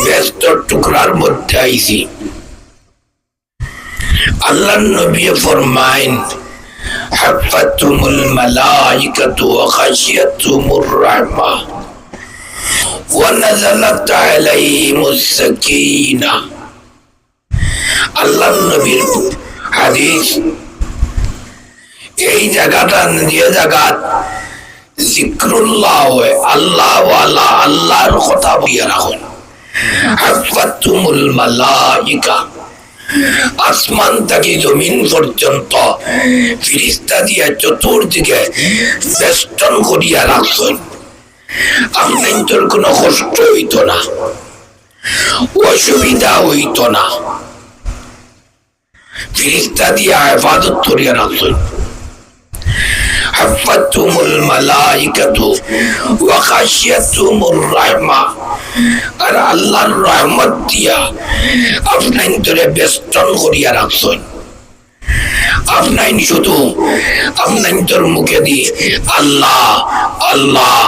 ব্যস্ত টুকরার মধ্যে আইছি আল্লাহ নবী ফরমাইন حفتهم الملائكة وخشيتهم الرحمة ونزلت عليهم السكينة আল্লাহ নবীর হাদিস এই জায়গাটা যে জায়গা জিক্রুল্লাহ হয় আল্লাহ ওয়ালা আল্লাহর কথা বলিয়া রাখুন হাফাতুমুল মালাইকা। আসমান থেকে জমিন পর্যন্ত ফিরিস্তা দিয়া চতুর্দিকে বেষ্টন করিয়া রাখছেন আপনার কোনো কষ্ট হইত না, অসুবিধা হইত না। ফিরিস্তা দিয়া হেফাজত করিয়া রাখছেন حفتهم الملائكة وخشيتهم الرحمة আর আল্লাহর রহমত দিয়া আপনার ধরে বেষ্টন করিয়া রাখছেন আপনার শুধু আপনার তোর মুখে দিয়ে আল্লাহ আল্লাহ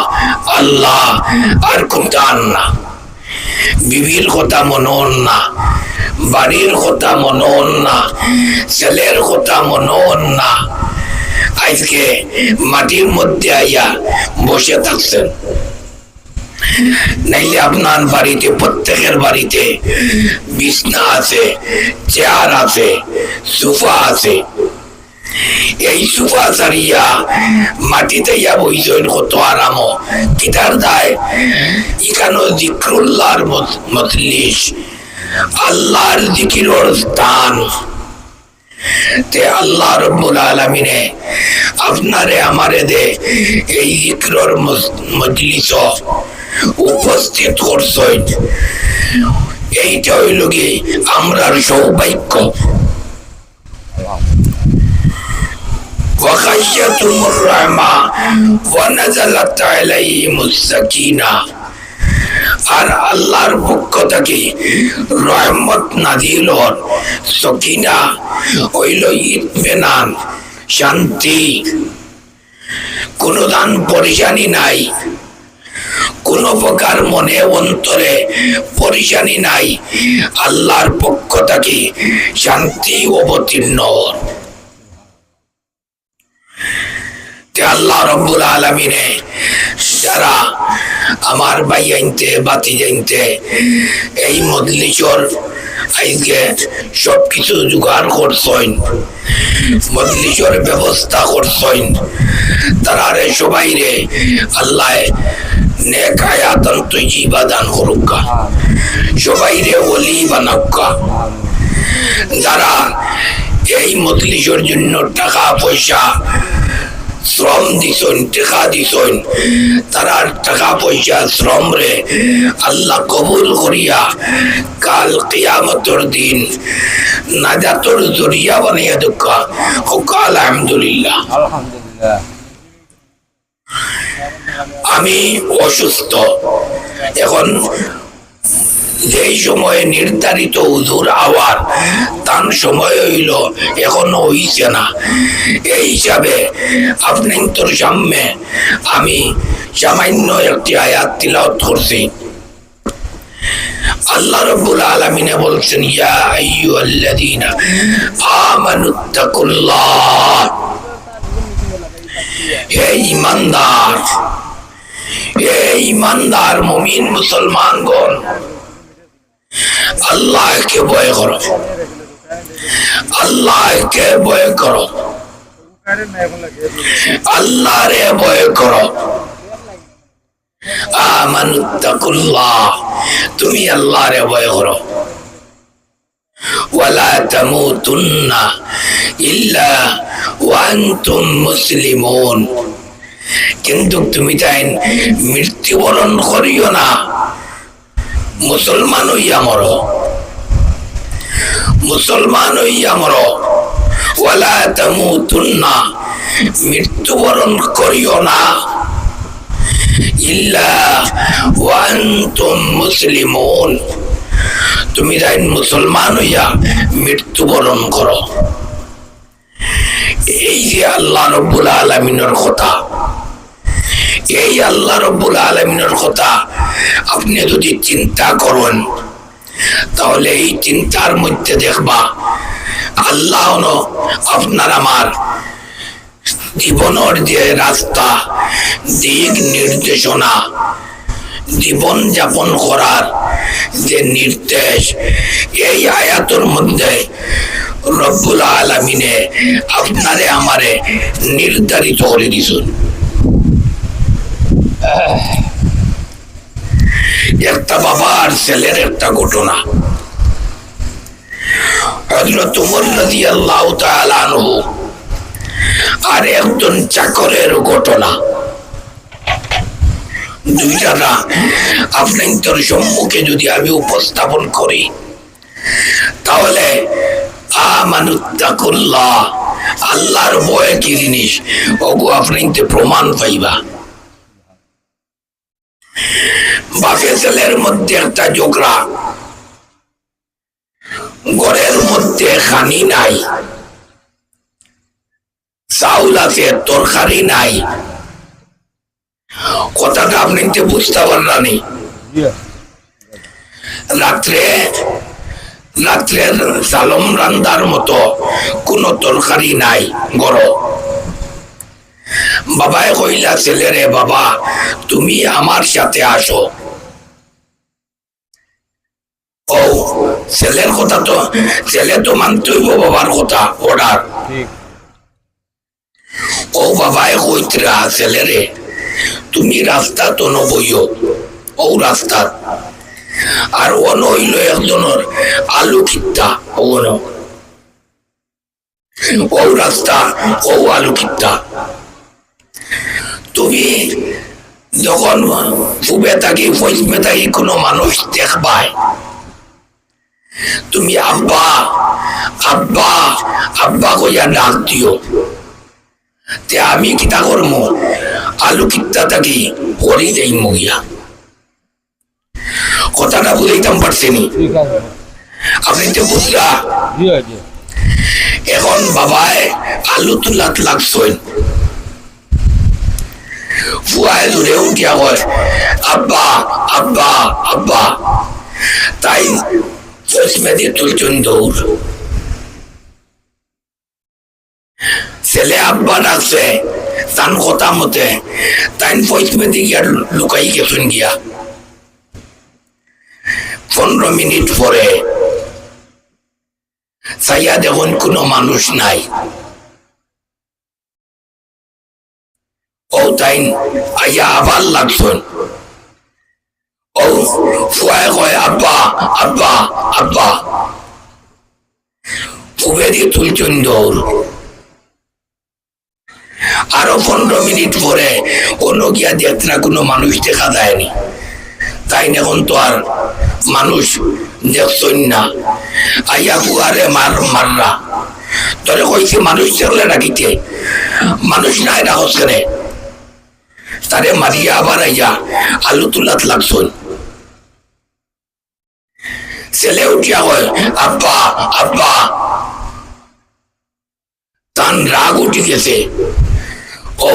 আল্লাহ আর কোনটান না বিবির কথা মনন না বাড়ির কথা মনন না ছেলের কথা মনন না আজকে মাটির মধ্যে আইয়া বসে থাকছেন। নাইলে আপনার বাড়িতে, প্রত্যেকের বাড়িতে বিছনা আছে, চেয়ার আছে, সোফা আছে। এই সোফা সারিয়া মাটিতে ইয়া বইছেন কত আরাম। কিতার দায় এখানে জিক্রুল্লাহর মজলিস আল্লাহর জিকিরর স্থান তে আল্লাহ রব্বুল আলমিনে আপনারে আমারে দে এই জিক্রর মজলিস উপস্থিত করছেন এইটা হইল কি আমরার সৌভাগ্য وخشيتهم الرحمة ونزلت عليهم السكينة আর আল্লাহর পক্ষ থেকে রহমত নাজিল হন। সকিনা, হইল ইতমেনান শান্তি। কোন দান পরিশানি নাই। কোন প্রকার মনে অন্তরে পরিশানি নাই। আল্লাহর পক্ষ থেকে শান্তি অবতীর্ণ হন। আল্লাহ রব্বুল আলমিনে যারা আমার ভাই আনতে, বাতি জানতে এই মদলিচর আজকে সব কিছু জোগাড় করছেন, মদলিচর ব্যবস্থা করছেন, তারা রে সবাই রে আল্লাহ নেক আয়াতন তৈজিবা দান করুকা। সবাই রে ওলি বানাক্কা যারা এই মদলিচর জন্য টাকা পয়সা শ্রম দিছন টেকা দিছন। তারার টাকা পয়সা শ্রম রে আল্লাহ কবুল করিয়া কাল কিয়ামতর দিন নাজাতর জরিয়া বানিয়ে দুঃখা হোক আলহামদুলিল্লাহ। আমি অসুস্থ। এখন যেই সময়ে নির্ধারিত উজুর আওয়ার তার সময় হইল, এখনও হইছে না। এই হিসাবে আপনি তোর সামনে আমি সামান্য একটি আয়াত তিলাওয়াত করছি। আল্লাহ রব্বুল আলামিনে বলছেন, ইয়া আইয়ুহাল্লাযীনা আমানুত্তাকুল্লাহ হে ইমানদার হে ইমানদার মুমিন মুসলমানগণ আল্লাহকে ভয় করো। আল্লাহকে ভয় করো। আল্লাহরে ভয় করো। আমানুত্তাকুল্লাহ, তুমি আল্লাহরে ভয় করো। ওয়ালা তামুতুন্না ইল্লা ওয়ান্তুম মুসলিমুন। কিন্তু তুমি তাই মৃত্যুবরণ করিও না। মুসলমান হইয়া মরো। মুসলমান হইয়া মরো। ওয়ালা তামুতুন্না, মৃত্যুবরণ করিও না। ইল্লা ওয়ান্তুম মুসলিমুন। তুমি তাই মুসলমান হইয়া মৃত্যুবরণ করো। এই যে আল্লাহ রব্বুল আলমিনের কথা এই আল্লাহ রব্বুল আলমিনের কথা আপনি যদি চিন্তা করেন, তাহলে এই চিন্তার মধ্যে দেখবা, আল্লাহ আপনার আমার জীবনের যে রাস্তা, দিক নির্দেশনা, জীবন যাপন করার যে নির্দেশ, এই আয়াতের মধ্যে রব্বুল আলমিনে আপনারে আমারে নির্ধারিত করে দিছুন একটা বাবা আর ছেলের একটা ঘটনা। আর একজন চাকরের ঘটনা। দুইটা না আপনার সম্মুখে যদি আমি উপস্থাপন করি, তাহলে আমানুত্তাকুল্লাহ, আল্লাহর ভয় কি জিনিস? ওগু আপনি প্রমাণ পাইবা। বাপে ছেলের মধ্যে একটা জোকরা। ঘরের মধ্যে খানি নাই। চাউল আছে তরকারি নাই। কথাটা আপনি বুঝতে পারলানি রাত্রে রাত্রে সালম রান্দার মতো কোনো তরকারি নাই গর বাবায় কইলা ছেলেরে বাবা তুমি আমার সাথে আসো। ও ছেলের কথা তো ছেলে তো মানতেই বাবার কথা অর্ডার ঠিক। ও বাবায় কইতরা ছেলেরে তুমি রাস্তা তো নবইও ও রাস্তা। আর অন হইল একজনের আলু খিত্তা ওন ও রাস্তা ও আলু খিত্তা। তুমি যখন পূবে থাকি পশ্চিমে থাকি কোনো মানুষ দেখবায়। তুমি আব্বা আব্বা আব্বা কইয়া ডাক দিও। তে আমি কিতা করব আলু কিতা থাকি করি যাই মগিয়া কথাটা বুঝাইতাম পারছেনি। আপনি তো বুঝলা। এখন বাবায় আলু তুলাত লাগছেন ফুয়ায় দূরে উঠিয়া কয় আব্বা আব্বা আব্বা তাই চশমেদি তুলছেন দৌড় ছেলে আব্বা ডাকছে তান কথা মতে তাই পঁয়ত্রিশ গিয়া লুকাই গেছেন গিয়া পনেরো মিনিট পরে চাইয়া দেখুন কোনো মানুষ নাই ও তাই আইয়া আবার লাগছেন ও ফুয়ায় কয়, আব্বা আব্বা আব্বা। দিয়ে তুলছেন দৌড় আরও পনেরো মিনিট পরে অন্য গিয়া দেখতে না কোনো মানুষ দেখা যায়নি তাই এখন তো আর মানুষ দেখছই না। আইয়া কুয়ারে মার মাররা তোরে কইছে মানুষ দেখলে ডাকিতে মানুষ নাই রাখস কেনে তারে মারিয়া আবার আইয়া আলু তুলাত লাগছই ছেলে উঠিয়া হয় আব্বা আব্বা। তান রাগ উঠে গেছে। ও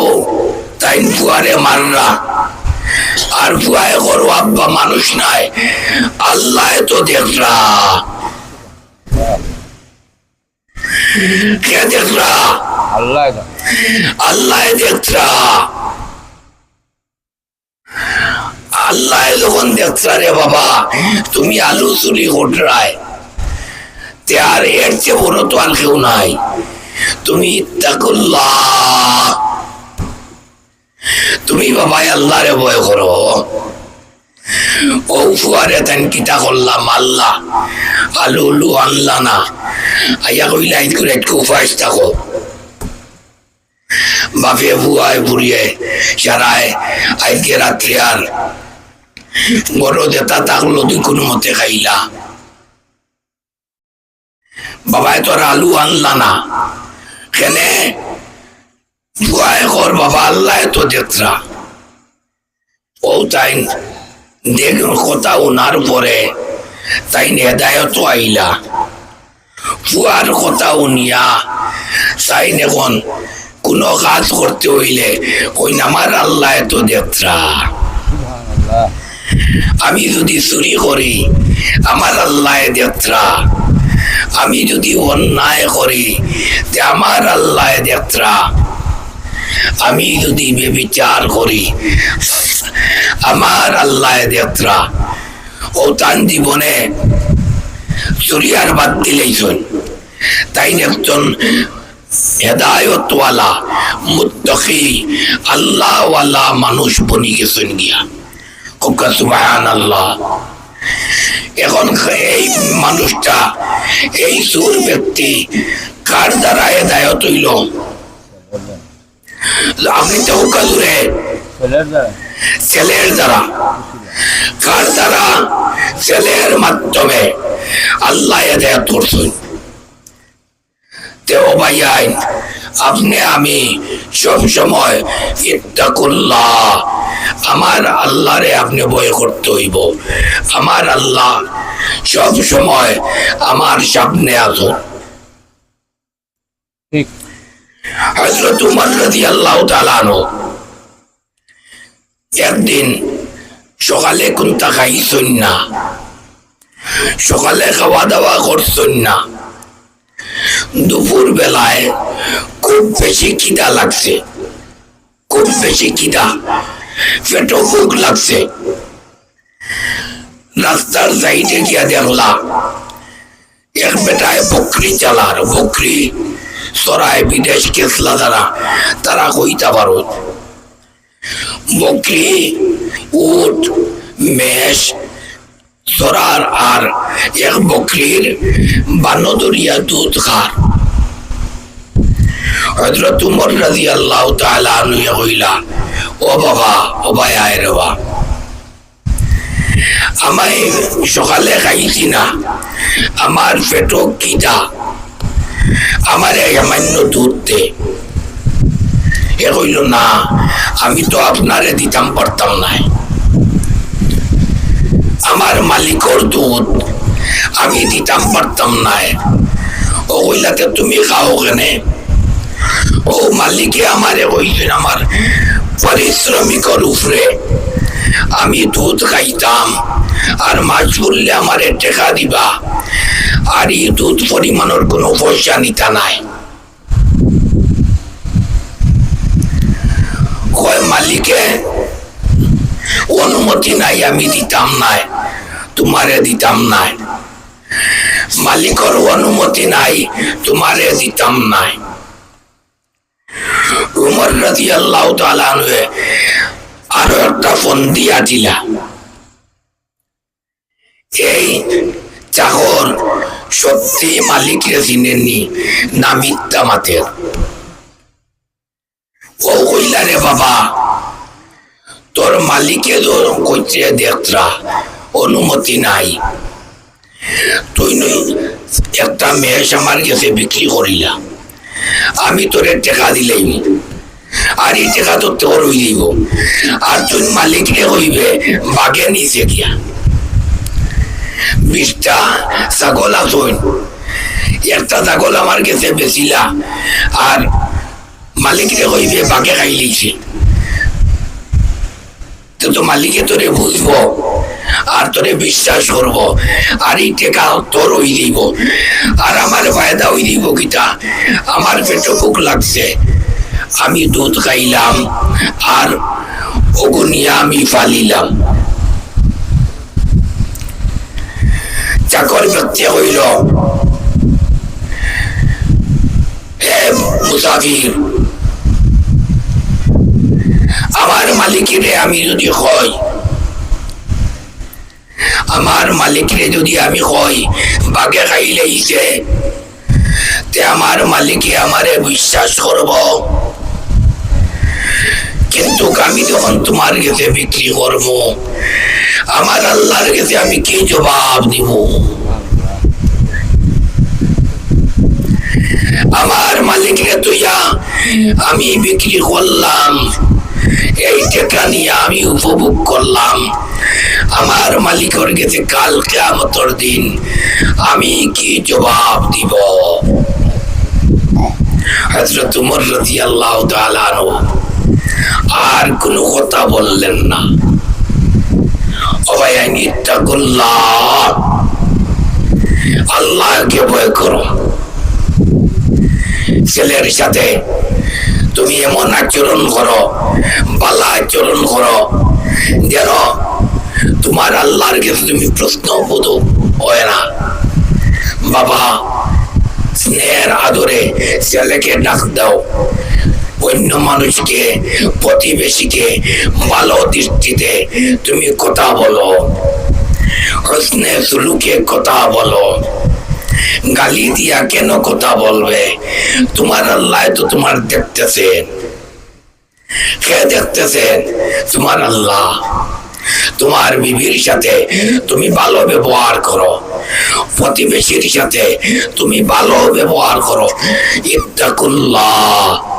তাই ফুয়ারে মাররা আর ফুয়ায় করো আব্বা মানুষ নাই। আল্লাহ তো দেখরা কে দেখরা আল্লাহ আল্লাহ দেখরা আল্লাহ যখন দেখরা রে বাবা, তুমি আলু চুরি ঘটরায় তে আর এর চেয়ে বড় তো আর কেউ নাই। তুমি তুমি বাবা আল্লাহরে ভয় করো। ও ফুয়ারে তেন কিতা করলাম, আল্লাহ। আলু উলু আনলা না। আইয়া কইলা বাপে বুয়ায় বুড়িয়ে সারায় আজকে রাত্রে আর বড় দেতা থাকল তুই কোনো মতে খাইলা। বাবায় তোর আলু আনলা না। কেনে? বুয়ায় কর বাবা, আল্লাহ তো দেখরা ও তাই দেখ কথা ওনার পরে, তাই হেদায়ত আইলা। ফুয়ার কথা উনিয়া, তাই এখন কোনো কাজ করতে হইলে কই আমার আল্লাহ তো সুবহানাল্লাহ। আমি যদি চুরি করি, আমার আল্লাহ যাত্রা আমি যদি অন্যায় করি, তে আমার আল্লাহ যাত্রা আমি যদি বেবিচার করি, আমার আল্লাহ যাত্রা ও তান জীবনে চুরি আর বাদ দিলেইছেন তাই একজন হেদায়তওয়ালা, মুত্তকি, আল্লাহওয়ালা মানুষ বনি গেছেন গিয়া। আল্লাহ এখন এই মানুষটা এই সুর ব্যক্তি কার দ্বারা হেদায়ত হইল? আপনি তো কাজুরে ছেলের দ্বারা। কার দ্বারা? ছেলের মাধ্যমে। আল্লাহ হেদায়ত করছেন। তেও ভাইয়াই আপনি আমি সব সময় ইত্তাকুল্লাহ। আমার আল্লাহরে আপনি ভয় করতে হইব। আমার আল্লাহ সব সময় আমার সামনে আসুন ঠিক। হজরত উমর রাজি আল্লাহ তালানো একদিন সকালে কোনটা খাইছেন না সকালে খাওয়া দাওয়া করছেন না দুপুর বেলায় খুব বেশি খিদা লাগছে। খুব বেশি খিদা। পেটও ভোগ লাগছে। রাস্তার সাইডে গিয়া দেখলা এক বেটায় বকরি চালার, বকরি সরাই বিদেশ কেসলা দ্বারা তারা কইতা পারত, বকরি, উট, মেষ সরার আর এক বকরির বানদরিয়া দুধ খার। হজরত উমর রাজি আল্লাহ তাআলা আনুয়া কইলা, ও বাবা, ও ভাই, আয় রে বা আমায় সকালে খাইছি না, আমার পেটো কিটা আমার সামান্য দুধ দে এ কইল, না, আমি তো আপনারে দিতাম, পারতাম নাই আমার মালিকর দুধ আমি দিতাম, পারতাম নাই ও কইলাতে তুমি খাও কেনে? ও মালিকে আমারে কইছেন আমার। পারিশ্রমিকর উপরে আমি দুধ খাইতাম আর মাছ বললে আমারে টেকা দিবা। আর এই দুধ পরিমাণের কোনো পয়সা নিতা নাই। কয় মালিকে, অনুমতি নাই, আমি দিতাম নাই, তোমারে দিতাম নাই। মালিকর অনুমতি নাই, তোমারে দিতাম নাই। উমর রাজি আল্লাহ তালানুয়ে আরও একটা ফোন দিয়া দিলা। এই চাকর সত্যি মালিকরে চিনেননি না মাতের। ও কইলা রে বাবা, তোর মালিকে তোর কইছে দেখরা অনুমতি নাই। তুই নই, একটা মেষ আমার কাছে বিক্রি করিলা। আমি তোরে টেকা দিলেই আর এই টেকা তো তোর হই দিব আর তুই মালিকরে হইবে? বাগে নিচে গিয়া। বিশটা ছাগল একটা ছাগল আমার কাছে বেচিলা। আর হইবে? খাই তো মালিকে তোরে বুঝব। আর তোরে বিশ্বাস করব। আর এই টেকা তোর হই দিব আর আমার ফায়দা হই দিব কিটা? আমার পেটে ভুক লাগছে। আমি দুধ খাইলাম আর ওগুনিয়া আমি ফালিলাম। চাকর ব্যক্তি হইল। মুসাফির, আমার মালিকেরে আমি যদি হয় আমার মালিকরে যদি আমি কই, বাগে খাইলে তে আমার মালিকে আমারে বিশ্বাস করব। কিন্তু আমি যখন তোমার কাছে বিক্রি করব, আমার আল্লাহর কাছে আমি কি জবাব দিব? আমার মালিকরে তুইয়া, আমি বিক্রি করলাম, এই টাকা নিয়ে আমি উপভোগ করলাম। আমার মালিকর কাছে কাল কেমতর দিন আমি কি জবাব দিব? হজরত উমর রাজি আল্লাহ তালানো আর কোনো কথা বললেন না। আল্লাহকে ভয় করো। ছেলের সাথে তুমি এমন আচরণ করো, বালা আচরণ করো, যেন তোমার আল্লাহর কাছে তুমি প্রশ্ন বোধ হয় না। বাবা, স্নেহের আদরে ছেলেকে ডাক দাও। অন্য মানুষকে, প্রতিবেশীকে ভালো দৃষ্টিতে তুমি কথা বলো। হসনে সুলুকে কথা বলো। গালি দিয়া কেন কথা বলবে? তোমার আল্লাহ তো তোমার দেখতেছেন কে দেখতেছেন তোমার আল্লাহ। তোমার বিবির সাথে তুমি ভালো ব্যবহার করো। প্রতিবেশীর সাথে তুমি ভালো ব্যবহার করো। ইত্তাকুল্লাহ।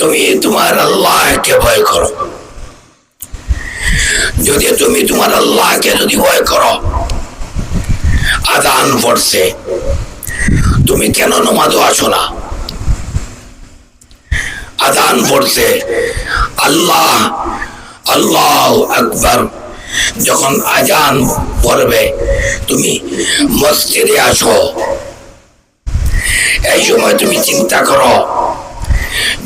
তুমি তোমার আল্লাহকে ভয় করো। যদি তুমি তোমার আল্লাহকে যদি ভয় করো আদান পড়ছে। তুমি কেন নমাজও আসো না? আদান পড়ছে। আল্লাহ আল্লাহ আকবর। যখন আজান পড়বে, তুমি মসজিদে আসো। এই সময় তুমি চিন্তা করো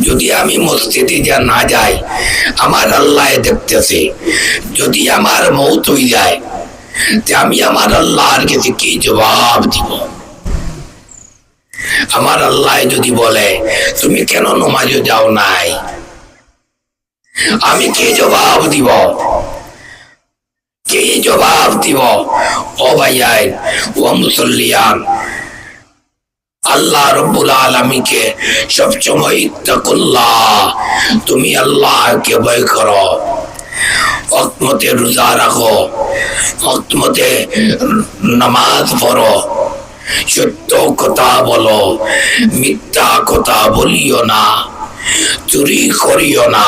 যদি আমি মসজিদে যা না যাই, আমার আল্লাহ দেখতেছে। যদি আমার মৌত হয়ে যায়, তে আমি আমার আল্লাহর কাছে কি জবাব দিব? আমার আল্লাহ যদি বলে, তুমি কেন নমাজে যাও নাই? আমি কি জবাব দিব? কি জবাব দিব? ও ভাইয়াই, ও মুসল্লিয়ান আল্লাহ রব্বুল আলমীকে সবসময় ইত্তাকুল্লাহ। তুমি আল্লাহকে ভয় করো। অকমতে রোজা রাখো। অকমতে নামাজ পড়ো। সত্য কথা বলো। মিথ্যা কথা বলিও না। চুরি করিও না।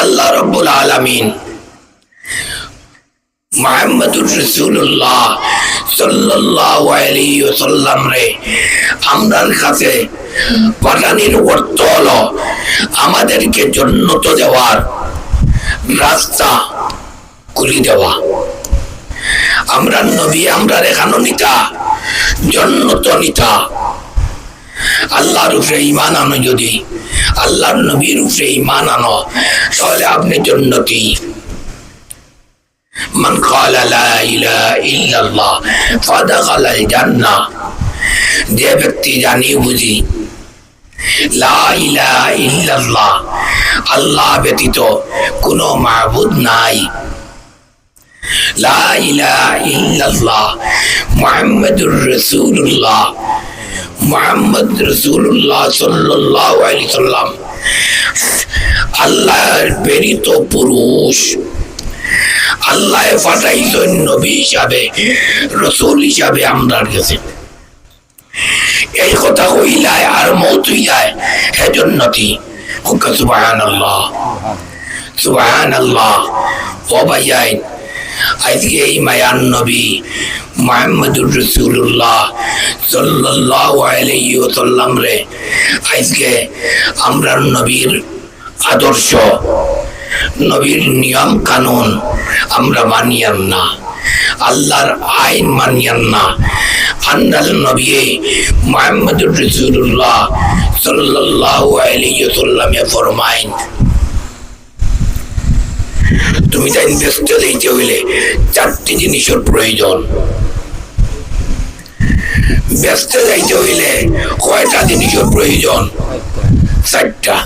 আল্লাহ রব্বুল আলমিন মোহাম্মদুর রসুল্লাহ সাল্লাল্লাহু আলাইহি ওয়াসাল্লাম রে অর্থ হলো আমাদেরকে জন্নত দেওয়ার রাস্তা খুলি দেওয়া। আমরা নবী, আমরা রেখানো নিতা, জন্নত নিতা। আল্লাহর উপরে ইমান আনো যদি, আল্লাহর নবীর উপরে ইমান আনো, তাহলে আপনি জন্নতি। من قال لا إله إلا الله فدخل الجنة যে ব্যক্তি জানি বুঝি লা ইলাহা ইল্লাল্লাহ আল্লাহ ব্যতীত কোনো মাবুদ নাই লা ইলাহা ইল্লাল্লাহ মুহাম্মাদুর রাসূলুল্লাহ মুহাম্মদ রাসূলুল্লাহ সাল্লাল্লাহু আলাইহি সাল্লাম আল্লাহর প্রেরিত পুরুষ আল্লাহ পাঠাইছেন নবী হিসাবে, রসুল হিসাবে আমরার কাছে। এই কথা কইলায় আর মৌত হইলায় হেজন্নতি হুকা সুবাহান আল্লাহ সুবাহান আল্লাহ ও ভাইয়াই, আজকে এই মায়ান নবী মোহাম্মদুর রসুল্লাহ সাল্লাহ আলাইহি ওয়াসাল্লাম রে, আজকে আমরা নবীর আদর্শ নবীর নিয়ম কানুন আমরা মানিয়াম না। আল্লাহর আইন মানিয়াম না। আন্নাল নবী মোহাম্মদুর রসুল্লাহ সাল্লাল্লাহু আলাইহি ওয়াসাল্লামে ফরমাইন তুমি তাই ব্যস্ত দিতে হইলে চারটি জিনিসের প্রয়োজন। ব্যস্ত যাইতে হইলে কয়টা জিনিসের প্রয়োজন? চারটা।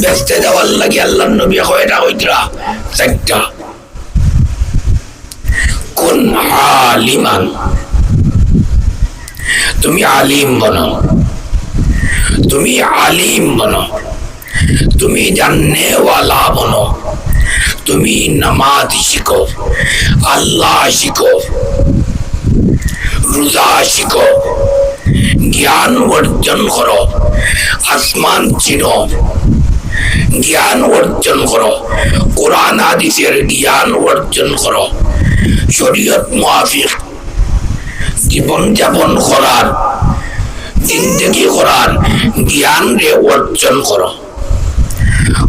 ব্যস্ত যাওয়ার লাগে আল্লাহ নবী কয়টা হইতরা চারটা। কোন আলিমান? তুমি আলিম বনো। তুমি আলিম বনো। তুমি জাননেওয়ালা বনো। তুমি নামাজ শিখো, আল্লাহ শিখো, রোজা শিখো। জ্ঞান অর্জন করো। আসমান চিনো। জ্ঞান অর্জন করো। কোরআন, হাদিসের জ্ঞান অর্জন করো। শরীয়ত মুআফিক। জীবন যাপন করার, জিন্দগি করার জ্ঞান রে অর্জন করো।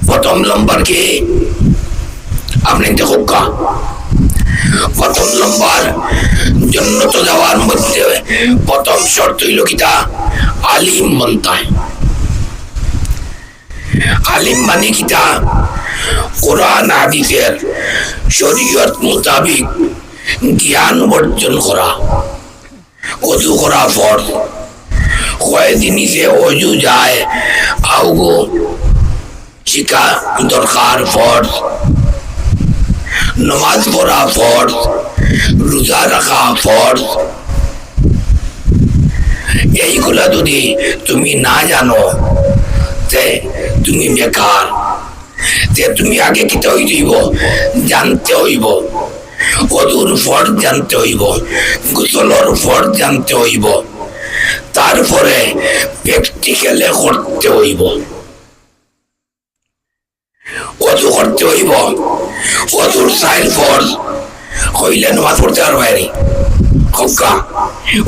প্রথম নম্বর কি? আপনি দেখো কা প্রথম নম্বর জন্য তো যাওয়ার মধ্যে প্রথম শর্ত হইল আলিম মন্তায় আলিম মানে কিতা কোরআন, হাদিসের শরীয়ত মোতাবিক জ্ঞান অর্জন করা অজু করা ফর্জ কয়েকদিন সে অজু যায় আউগো শিকা দরকার ফর্জ নমাজ পড়া ফর্জ, রোজা রাখা ফর্জ। এইগুলা যদি তুমি না জানো তে তুমি বেকার তে তুমি আগে কিতে হইব, জানতে হইব, অদূর ফর জানতে হইব, গোসলর ফর জানতে হইব, তারপরে প্র্যাকটিক্যালে করতে হইব। অজু করতে হইব অজুর সাইন ফর হইলে নামাজ পড়তে আর বাইরে। খোকা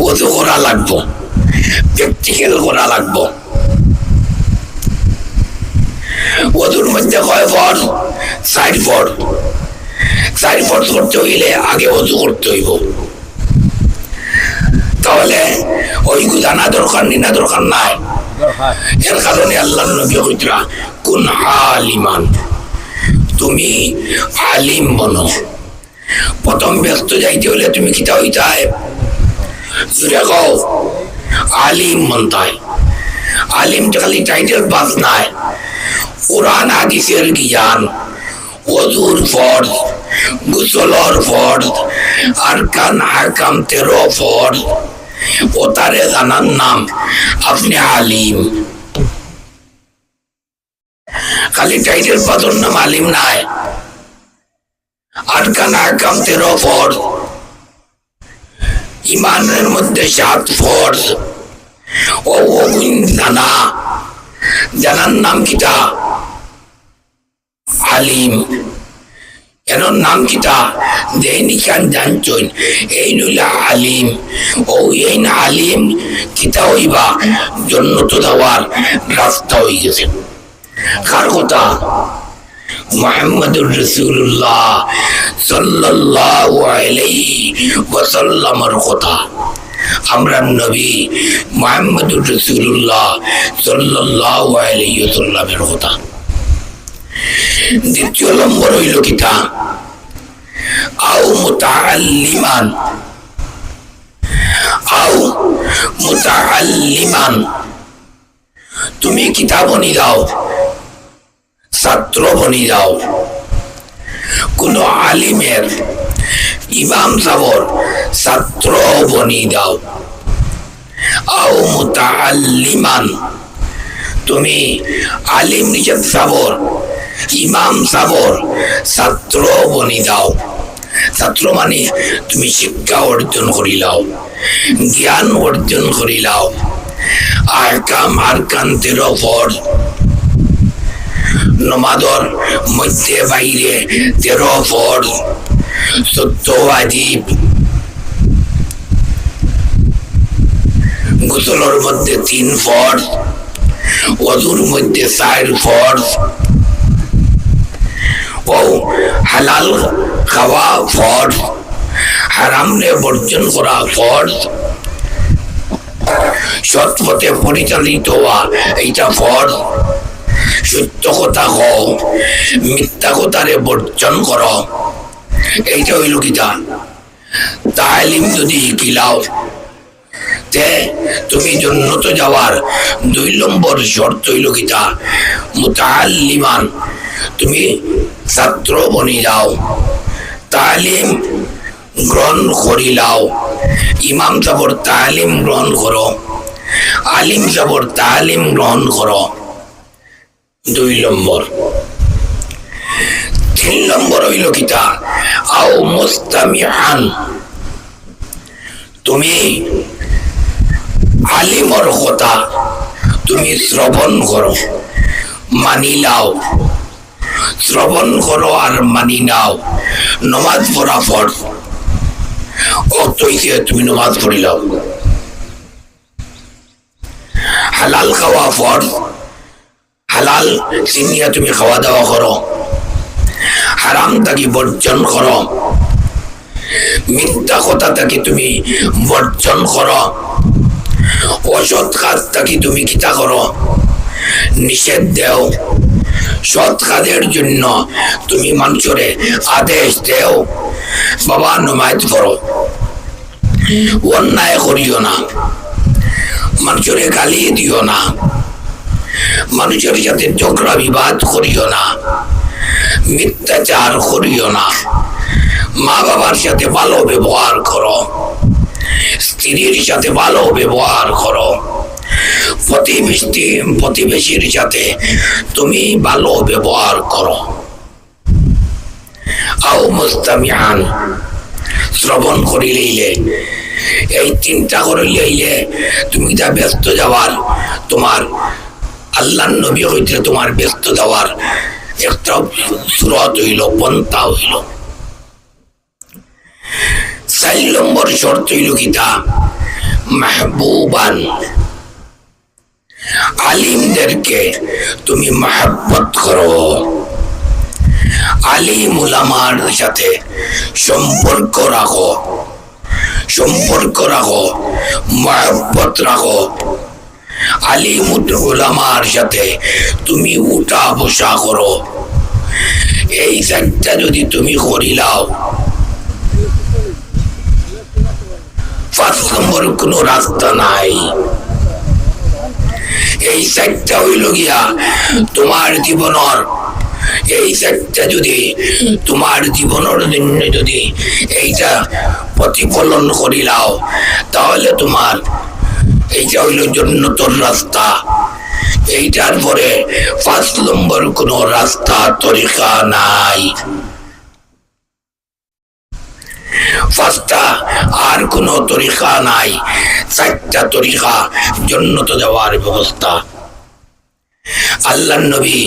অজু করা লাগবো? প্র্যাকটিক্যাল করা লাগবো। অদূর মধ্যে কয় ফর সাইড ফর সাইড ফর করতে হইলে আগে অজু করতে হইব। তাহলে ওই জানা দরকার নিনা দরকার নাই। এর কারণে আল্লাহ নবী কইতরা কোন আলিমান। তুমি আলিম বনো। প্রথম ব্যস্ত যাইতে হলে তুমি কিতা হইতায় জুড়ে কও, আলিম মনতায় আলিমটা খালি টাইটেল পাস নাই। কোরআন, হাদিসের জ্ঞান অজুর ফর্জ গুসলর ফর্জ আরকান হাকাম তেরো ফর্জ ও তারে জানার নাম আপনি আলিম। খালি টাইটেল পাতর নাম আলিম নাই। আরকান হাকাম তেরো ফর্জ ইমানের মধ্যে সাত ফর্জ ও জানা জানার নাম কিতা আলিম। এর নাম কিতা দেনি কান জানছন এই নইলা আলিম। ও এই না আলিম, কিতা হইবা? জন্য তো দেওয়ার রাস্তা হয়ে গেছে কার কথা? মোহাম্মদুর রসুল্লাহ আলাইহি ওয়াসাল্লামের কথা। আমরা নবী মোহাম্মদুর রসুল্লাহ সাল্লাল্লাহু আলাইহি ওয়াসাল্লামের কথা। দ্বিতীয় নম্বর হইল কিতা? আও মুতাআল্লিমান। আও মুতাআল্লিমান। তুমি কিতাব বনি যাও ছাত্র বনি যাও কোন আলিমের ইমাম সাবর ছাত্র বনি দাও আও মুতাআল্লিমান। তুমি আলিম নিজের সাবর ইমাম সাবর ছাত্র বনি দাও ছাত্র মানে তুমি শিক্ষা অর্জন করিলাও, জ্ঞান অর্জন করিলাও। আর কাম আর কান্তের ফর নমাদর মধ্যে বাইরে তেরো ফর সত্যবাদী গোসলের মধ্যে তিন ফর অদুর মধ্যে চার ফর ও হালাল খাওয়া ফর হারামনে বর্জন করা ফর সৎ পথে পরিচালিত হওয়া এইটা ফর সত্য কথা কও, মিথ্যা কথারে বর্জন কর এইটা হইল কিতা তালিম যদি শিকিলাও, তে তুমি জন্নত যাওয়ার দুই নম্বর শর্ত হইল কিতা মুতাল্লিমান তুমি ছাত্র বনি যাও। তালিম গ্রহণ করিলাও ইমাম সাবর তালিম গ্রহণ করো আলিম সাবর তালিম গ্রহণ করো দুই নম্বর। তিন নম্বর হইল কিতা? আও মুস্তামিহান। তুমি আলিমর কথা তুমি শ্রবণ করো, মানি লাও শ্রবণ করো আর মানি নাও। নমাজ পড়া ফর অতইতে তুমি নমাজ পড়িলাও। হালাল খাওয়া ফর হালাল, চিনিয়া তুমি খাওয়া দাওয়া করো। হারাম তাকে বর্জন করো। মিথ্যা কথা তাকে তুমি বর্জন করো। অসৎ কাজ তাকে তুমি কিতা করো। নিষেধ দেও। সৎ কাজের জন্য তুমি মানুষরে আদেশ দেও। বাবা, নমাজ করো অন্যায় করিও না। মানুষরে গালি দিও না। মানুষের সাথে ঝগড়া বিবাদ করিও না, মিথ্যাচার করিও না। মা বাবার সাথে ভালো ব্যবহার করো, স্ত্রীর সাথে ভালো ব্যবহার করো। প্রতিবেশী, প্রতিবেশীর সাথে তুমি ভালো ব্যবহার করো। আও মুস্তামিয়ান শ্রবণ করিলেইলে এই চিন্তা করিলেইলে তুমি যা ব্যস্ত যাওয়ার, তোমার আল্লাহ নবী হইতে তোমার ব্যস্ত যাওয়ার একটা সুরত হইল, পন্থা হইল। চার নম্বর শর্ত হইল কিতা মাহবুবান। আলিমদেরকে তুমি মাহাব্বত করো। আলিম উলামার সাথে সম্পর্ক রাখো। সম্পর্ক রাখো, মহাব্বত রাখো। আলিম উলামার সাথে তুমি উঠা বসা করো। এই চারটা যদি তুমি করিলাও পাঁচ নম্বর কোনো রাস্তা নাই। এই চারটা হইল গিয়া তোমার জীবনের। এই চারটা যদি তোমার জীবনের জন্য যদি এইটা প্রতিফলন করিলাও তাহলে তোমার এইটা হইল জন্নতর রাস্তা এইটার পরে পাঁচ নম্বর কোনো রাস্তা, তরিকা নাই। আর কোন তরিকা নাই, চারটা তরিকা জন্নত দেওয়ার ব্যবস্থা। আল্লাহ নবী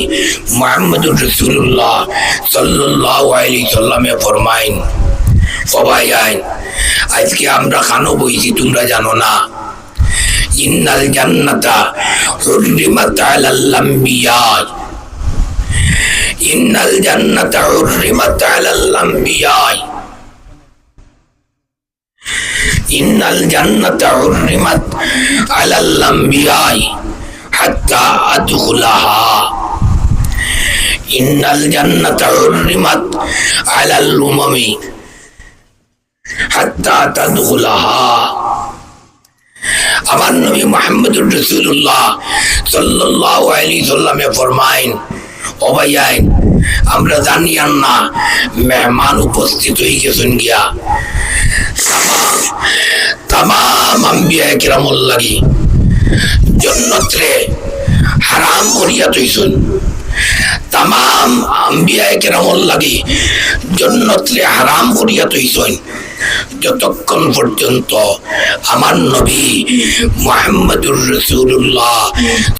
মোহাম্মদুর রসুল্লাহ সাল্লাহ আলি সাল্লামে ফরমাইন সবাই আইন আজকে আমরা খানো বইছি তোমরা জানো না? إن الجنة حرمت على الأنبياء. إن الجنة حرمت على الأنبياء. إن الجنة حرمت على الأنبياء حتى أدخلها. إن الجنة حرمت على الأمم حتى تدخلها. আমার নবী মোহাম্মদুর রসুল্লাহ সাল্লাহ আলী সাল্লামে ফরমাইন, ও ভাইয়াইন আমরা জানি আর না মেহমান উপস্থিত হয়ে গেছেন গিয়া তামাম আম্বিয়া কিরামল লাগি, জন্নত্রে হারাম করিয়া তৈছুন তামাম আম্বিয়া কেরামল লাগি জন্নত্রে হারাম করিয়া তৈছুন যতক্ষণ পর্যন্ত আমার নবী মোহাম্মদুর রসুল্লাহ